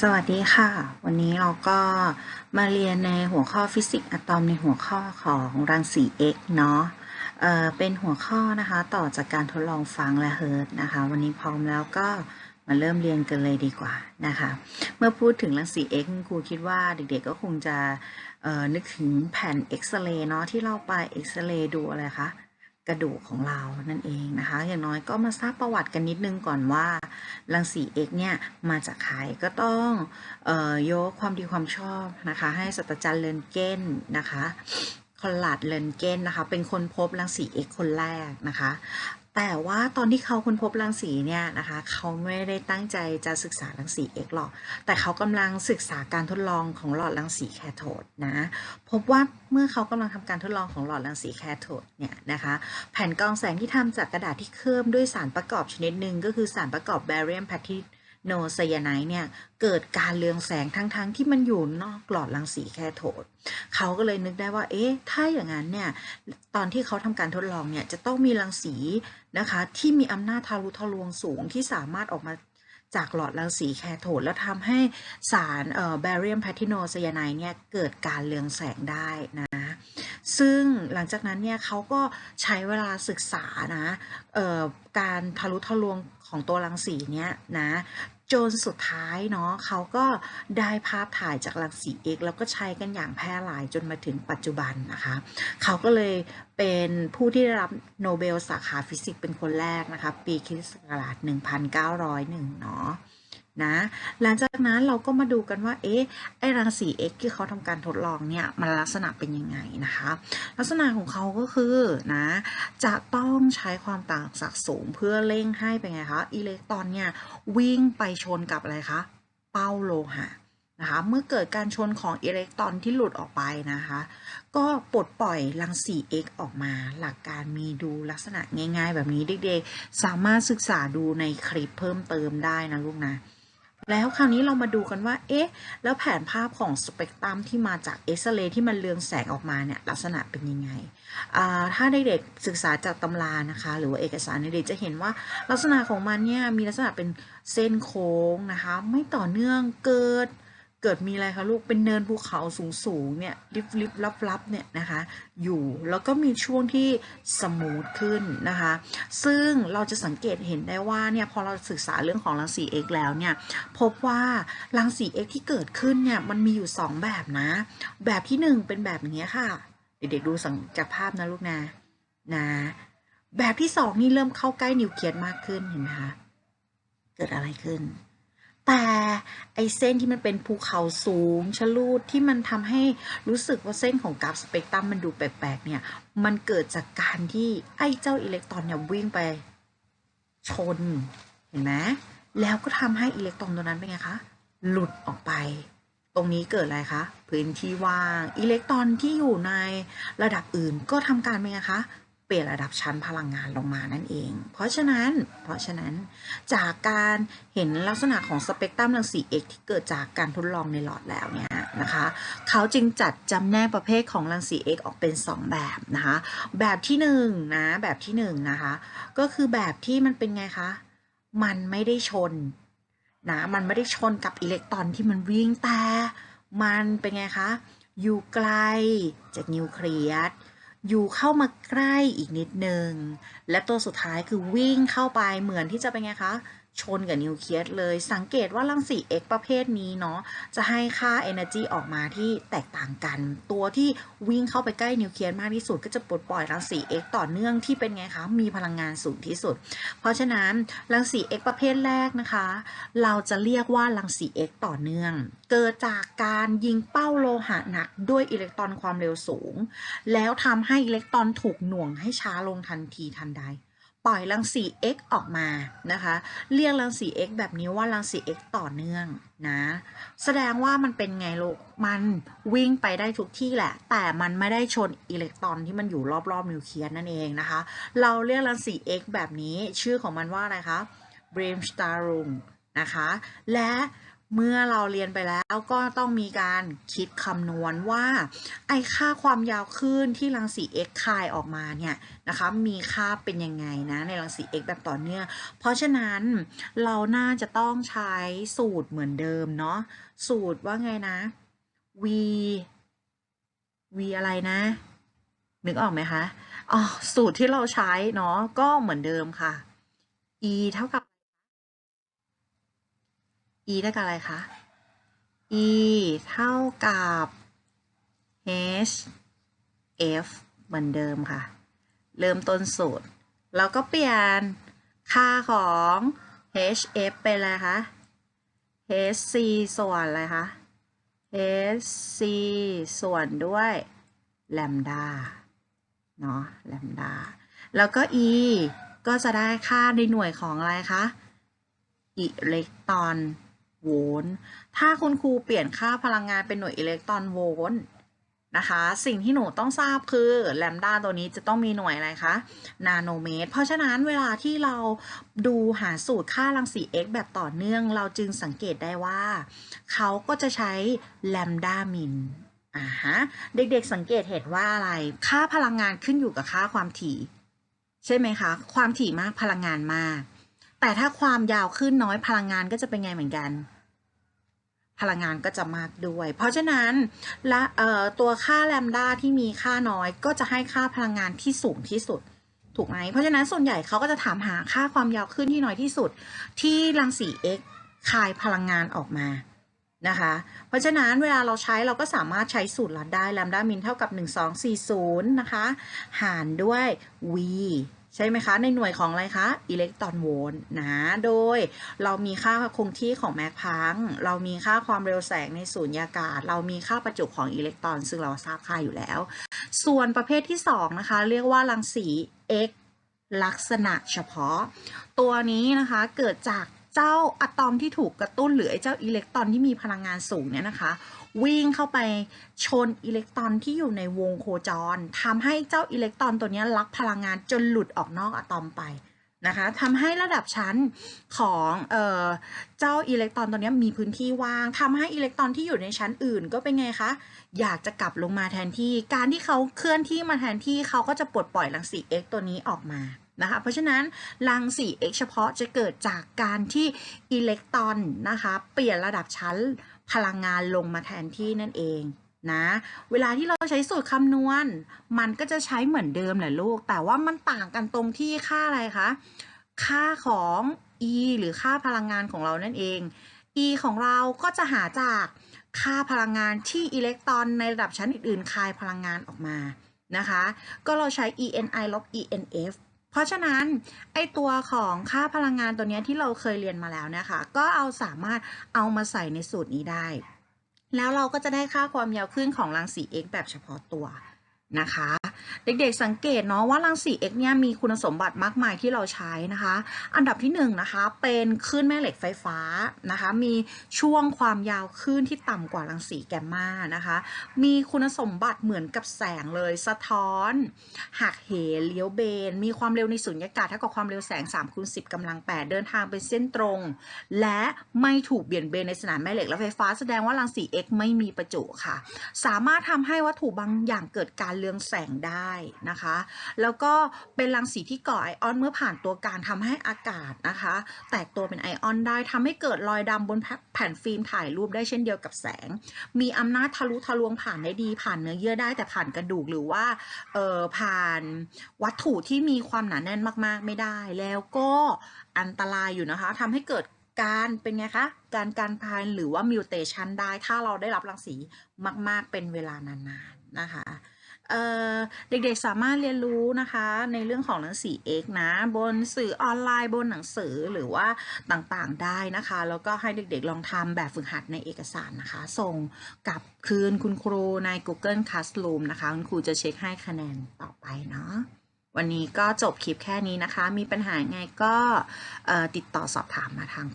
สวัสดีค่ะ วันนี้เราก็มาเรียนในหัวข้อฟิสิกส์อะตอมในหัวข้อของรังสี X เนาะเเป็นหัวข้อนะคะต่อจากการทดลองฟังและเฮิร์ตนะคะ วันนี้พร้อมแล้วก็มาเริ่มเรียนกันเลยดีกว่านะคะ เมื่อพูดถึงรังสี X ครูคิดว่าเด็กๆก็คงจะนึกถึงแผ่นเอ็กซเรย์เนาะที่เราไปเอ็กซเรย์ดูอะไรคะ กระดูกของเรานั่นเองนะคะ อย่างน้อยก็มาทราบประวัติกันนิดนึงก่อนว่ารังสี X เนี่ยมาจากใครก็ต้องออยกความดีความชอบนะคะ ให้ศาสตราจารย์เลนเกนนะคะคอลลาดเลนเกนนะคะ เป็นคนพบรังสี X คนแรกนะคะ แต่ว่าตอนที่เขาค้นพบรังสีเนี่ยนะคะเขาไม่ได้ตั้งใจจะศึกษารังสีเอกหรอก แต่เขากำลังศึกษาการทดลองของหลอดรังสีแคโทดนะพบว่าเมื่อเขากำลังทำการทดลองของหลอดรังสีแคโทดเนี่ยนะคะแผ่นกรองแสงที่ทำจากกระดาษที่เคลือบด้วยสารประกอบชนิดหนึ่งก็คือสารประกอบแบเรียมแพทิ โนไซยาไนด์เนี่ยเกิดการเรืองแสงทั้งๆที่มันอยู่นอกหลอดรังสีแคโทดเขาก็เลยนึกได้ว่า เอ๊ะ ถ้าอย่างนั้นเนี่ย ตอนที่เขาทำการทดลองเนี่ยจะต้องมีรังสีนะคะ ที่มีอำนาจทะลุทะลวงสูงที่สามารถออกมาจากหลอดรังสีแคโทดแล้วทำให้สารเอ่อแบเรียมแพทิโนไซยาไนเนี่ย เกิดการเรืองแสงได้นะ ซึ่งหลังจากนั้นเนี่ยเขาก็ใช้เวลาศึกษานะ เอ่อ การทะลุทะลวงของตัวรังสีเนี่ยนะ จนสุดท้ายเนาะเขาก็ได้ภาพถ่ายจากรังสี X แล้วก็ใช้กันอย่างแพร่หลายจนมาถึงปัจจุบันนะคะ เขาก็เลยเป็นผู้ที่ได้รับโนเบลสาขาฟิสิกส์เป็นคนแรกนะคะ ปีคริสต์ศักราช1901 เนาะ นะ หลังจากนั้นเราก็มาดูกันว่า เอ๊ะ ไอรังสี X ที่เขาทำการทดลองเนี่ย มันลักษณะเป็นยังไงนะคะ ลักษณะของเขาก็คือนะ จะต้องใช้ความต่างศักย์สูงเพื่อเร่งให้เป็นไงคะ อิเล็กตรอนเนี่ย วิ่งไปชนกับอะไรคะ เป้าโลหะนะคะเมื่อเกิดการชนของอิเล็กตรอนที่หลุดออกไปนะคะ ก็ปลดปล่อยรังสี X ออกมา หลักการมีดูลักษณะง่ายๆ แบบนี้เด็กๆ สามารถศึกษาดูในคลิปเพิ่มเติมได้นะลูกนะ แล้วคราวนี้เรามาดูกันว่า เอ๊ะ แล้วแผนภาพของสเปกตรัมที่มาจากเอ็กซเรย์ที่มันเรืองแสงออกมาเนี่ยลักษณะเป็นยังไงอ่าถ้าเด็กๆศึกษาจากตำรานะคะ หรือว่าเอกสารเด็กจะเห็นว่าลักษณะของมันเนี่ยมีลักษณะเป็นเส้นโค้งนะคะ ไม่ต่อเนื่องเกิด เกิดมีอะไรคะลูกเป็นเนินภูเขาสูงๆเนี่ยริบริบลับลับเนี่ยนะคะอยู่แล้วก็มีช่วงที่สมูทขึ้นนะคะซึ่งเราจะสังเกตเห็นได้ว่าเนี่ยพอเราศึกษาเรื่องของรังสี X แล้วเนี่ยพบว่ารังสี X ที่เกิดขึ้นเนี่ยมันมีอยู่ 2 แบบนะ แบบที่ 1 เป็นแบบนี้ค่ะ เด็กๆดูสังจากภาพนะลูกนะนะแบบที่ 2 นี่เริ่มเข้าใกล้นิวเคลียสมากขึ้นเห็นไหมคะเกิดอะไรขึ้น แต่ไอเส้นที่มันเป็นภูเขาสูงชะลูดที่มันทำให้รู้สึกว่าเส้นของกราฟสเปกตรัมมันดูแปลกๆเนี่ย มันเกิดจากการที่ไอเจ้าอิเล็กตรอนเนี่ยวิ่งไปชน เห็นไหมแล้วก็ทำให้อิเล็กตรอนตัวนั้นเป็นไงคะ หลุดออกไป ตรงนี้เกิดอะไรคะ พื้นที่ว่าง อิเล็กตรอนที่อยู่ในระดับอื่นก็ทำการเป็นไงคะ เปลี่ยนระดับชั้นพลังงานลงมานั่นเอง เพราะฉะนั้น เพราะฉะนั้นจากการเห็นลักษณะของสเปกตรัมรังสี X ที่เกิดจากการทดลองในหลอดแล้วเนี่ยนะคะ เขาจึงจัดจำแนกประเภทของรังสี X ออกเป็น 2 แบบนะคะ แบบที่1นงนะแบบที่1นงนะคะ ก็คือแบบที่มันเป็นไงคะ มันไม่ได้ชนนะมันไม่ได้ชนกับอิเล็กตรอนที่มันวิ่งแต่ มันเป็นไงคะ อยู่ไกลจากนิวเคลียส ยู่เข้ามาใกล้อีกนิดนึง และตัวสุดท้ายคือวิ่งเข้าไปเหมือนที่จะเป็นไงคะ ชนกับนิวเคลียสเลย สังเกตว่ารังสี X ประเภทนี้เนาะจะให้ค่า energy ออกมาที่แตกต่างกัน ตัวที่วิ่งเข้าไปใกล้นิวเคลียสมากที่สุด ก็จะปลดปล่อยรังสี X ต่อเนื่องที่เป็นไงคะมีพลังงานสูงที่สุด เพราะฉะนั้นรังสี X ประเภทแรกนะคะ เราจะเรียกว่ารังสี X ต่อเนื่อง เกิดจากการยิงเป้าโลหะหนักด้วยอิเล็กตรอนความเร็วสูง แล้วทำให้อิเล็กตรอนถูกหน่วงให้ช้าลงทันทีทันใด ปล่อยรังสี X ออกมานะคะ เรียกรังสี X แบบนี้ว่ารังสี X ต่อเนื่องนะ แสดงว่ามันเป็นไงลูก มันวิ่งไปได้ทุกที่แหละ แต่มันไม่ได้ชนอิเล็กตรอนที่มันอยู่รอบๆนิวเคลียสนั่นเองนะคะ เราเรียกรังสี X แบบนี้ชื่อของมันว่าอะไรคะ b r a i n s t a r u m นะคะ และ เมื่อเราเรียนไปแล้วก็ต้องมีการคิดคำนวณว่า ไอค่าความยาวคลื่นที่รังสี x คายออกมาเนี่ยนะคะมีค่าเป็นยังไงนะในรังสี x แบบต่อเนื่องเพราะฉะนั้นเราน่าจะต้องใช้สูตรเหมือนเดิมเนาะสูตรว่าไงนะ v v อะไรนะนึกออกไหมคะอ๋อสูตรที่เราใช้เนาะก็เหมือนเดิมค่ะ e เท่ากับ e เท่ากับอะไรคะ e เท่ากับ h f เหมือนเดิมค่ะ เริ่มต้นสูตร เราก็เปลี่ยนค่าของ h f เป็นอะไรคะ h c ส่วนอะไรคะ h c ส่วนด้วยแลมดาเนาะแลมดาแล้วก็ e ก็จะได้ค่าในหน่วยของอะไรคะ อิเล็กตรอน โวลต์ ถ้าคุณครูเปลี่ยนค่าพลังงานเป็นหน่วยอิเล็กตรอนโวลต์นะคะ สิ่งที่หนูต้องทราบคือแลมดาตัวนี้จะต้องมีหน่วยอะไรคะ นาโนเมตร เพราะฉะนั้นเวลาที่เราดูหาสูตรค่ารังสี x แบบต่อเนื่อง เราจึงสังเกตได้ว่า เขาก็จะใช้แลมดามินอ่าฮะ เด็กๆสังเกตเห็นว่าอะไร ค่าพลังงานขึ้นอยู่กับค่าความถี่ ใช่ไหมคะ ความถี่มากพลังงานมาก แต่ถ้าความยาวขึ้นน้อยพลังงานก็จะเป็นไงเหมือนกัน พลังงานก็จะมากด้วย เพราะฉะนั้นและตัวค่าแลมดาที่มีค่าน้อยก็จะให้ค่าพลังงานที่สูงที่สุด ถูกไหม เพราะฉะนั้นส่วนใหญ่เขาก็จะถามหาค่าความยาวขึ้นที่น้อยที่สุด ที่รังสี x คายพลังงานออกมานะคะ เพราะฉะนั้นเวลาเราใช้เราก็สามารถใช้สูตรลัดได้แลมด้ามินเท่ากับ 1240 นะคะ หารด้วย v ใช่ไหมคะ ในหน่วยของอะไรคะอิเล็กตรอนโวลต์นะ โดยเรามีค่าคงที่ของแมกพังเรามีค่าความเร็วแสงในสูญญากาศ เรามีค่าประจุของอิเล็กตรอน ซึ่งเราทราบค่าอยู่แล้ว ส่วนประเภทที่ 2 นะคะ เรียกว่ารังสี X ลักษณะเฉพาะ ตัวนี้นะคะเกิดจาก เจ้าอะตอมที่ถูกกระตุ้นหรือไอ้เจ้าอิเล็กตรอนที่มีพลังงานสูงเนี่ยนะคะ วิ่งเข้าไปชนอิเล็กตรอนที่อยู่ในวงโคจรทำให้เจ้าอิเล็กตรอนตัวนี้ยรับพลังงานจนหลุดออกนอกอะตอมไปนะคะทำให้ระดับชั้นของเออเจ้าอิเล็กตรอนตัวนี้มีพื้นที่ว่างทำให้อิเล็กตรอนที่อยู่ในชั้นอื่นก็เป็นไงคะอยากจะกลับลงมาแทนที่ การที่เขาเคลื่อนที่มาแทนที่เขาก็จะปลดปล่อยรังสี X ตัวนี้ออกมา นะคะ เพราะฉะนั้นรังสี X เฉพาะจะเกิดจากการที่อิเล็กตรอนนะคะ เปลี่ยนระดับชั้นพลังงานลงมาแทนที่นั่นเองนะ เวลาที่เราใช้สูตรคำนวณ มันก็จะใช้เหมือนเดิมแหละลูก แต่ว่ามันต่างกันตรงที่ค่าอะไรคะ ค่าของ e หรือค่าพลังงานของเรานั่นเอง e ของเราก็จะหาจากค่าพลังงานที่อิเล็กตรอนในระดับชั้นอื่นๆ คายพลังงานออกมานะคะ ก็เราใช้ ENI ลบ ENF เพราะฉะนั้นไอตัวของค่าพลังงานตัวนี้ที่เราเคยเรียนมาแล้วนะคะ ก็เอาสามารถเอามาใส่ในสูตรนี้ได้ แล้วเราก็จะได้ค่าความยาวคลื่นของรังสี X แบบเฉพาะตัว นะคะ เด็กๆสังเกตเนาะว่ารังสี X เนี่ยมีคุณสมบัติมากมายที่เราใช้นะคะ อันดับที่1นนะคะเป็นคลื่นแม่เหล็กไฟฟ้านะคะ มีช่วงความยาวคลื่นที่ต่ำกว่ารังสีแกมมานะคะ มีคุณสมบัติเหมือนกับแสงเลยสะท้อนหักเหเลี้ยวเบน มีความเร็วในสุญญากาศเท่ากับความเร็วแสง3คูณ10กำลัง 8 เดินทางเป็นเส้นตรง และไม่ถูกเบี่ยงเบนในสนามแม่เหล็กและไฟฟ้าแสดงว่ารังสี X ไม่มีประจุค่ะ สามารถทำให้วัตถุบางอย่างเกิดการเรืองแสงได้นะคะ แล้วก็เป็นรังสีที่ก่อไอออนเมื่อผ่านตัวการทำให้อากาศนะคะ แตกตัวเป็นไอออนได้ทำให้เกิดรอยดำบนแผ่นฟิล์มถ่ายรูปได้เช่นเดียวกับแสง มีอำนาจทะลุทะลวงผ่านได้ดี ผ่านเนื้อเยื่อได้แต่ผ่านกระดูกหรือว่าเอ่อผ่านวัตถุที่มีความหนาแน่นมากๆไม่ได้ แล้วก็อันตรายอยู่นะคะทำให้เกิดการเป็นไงคะ การการพายหรือว่ามิวเทชันได้ ถ้าเราได้รับรังสีมาก ๆ เป็นเวลานานๆนะคะ เด็กๆสามารถเรียนรู้นะคะในเรื่องของรังสี X นะ บนสื่อออนไลน์บนหนังสือหรือว่าต่างๆได้นะคะ แล้วก็ให้เด็กๆลองทำแบบฝึกหัดในเอกสารนะคะ ส่งกลับคืนคุณครูใน Google Classroom นะคะ คุณครูจะเช็คให้คะแนนต่อไปเนาะวันนี้ก็จบคลิปแค่นี้นะคะ มีปัญหาไงก็ติดต่อสอบถามมาทาง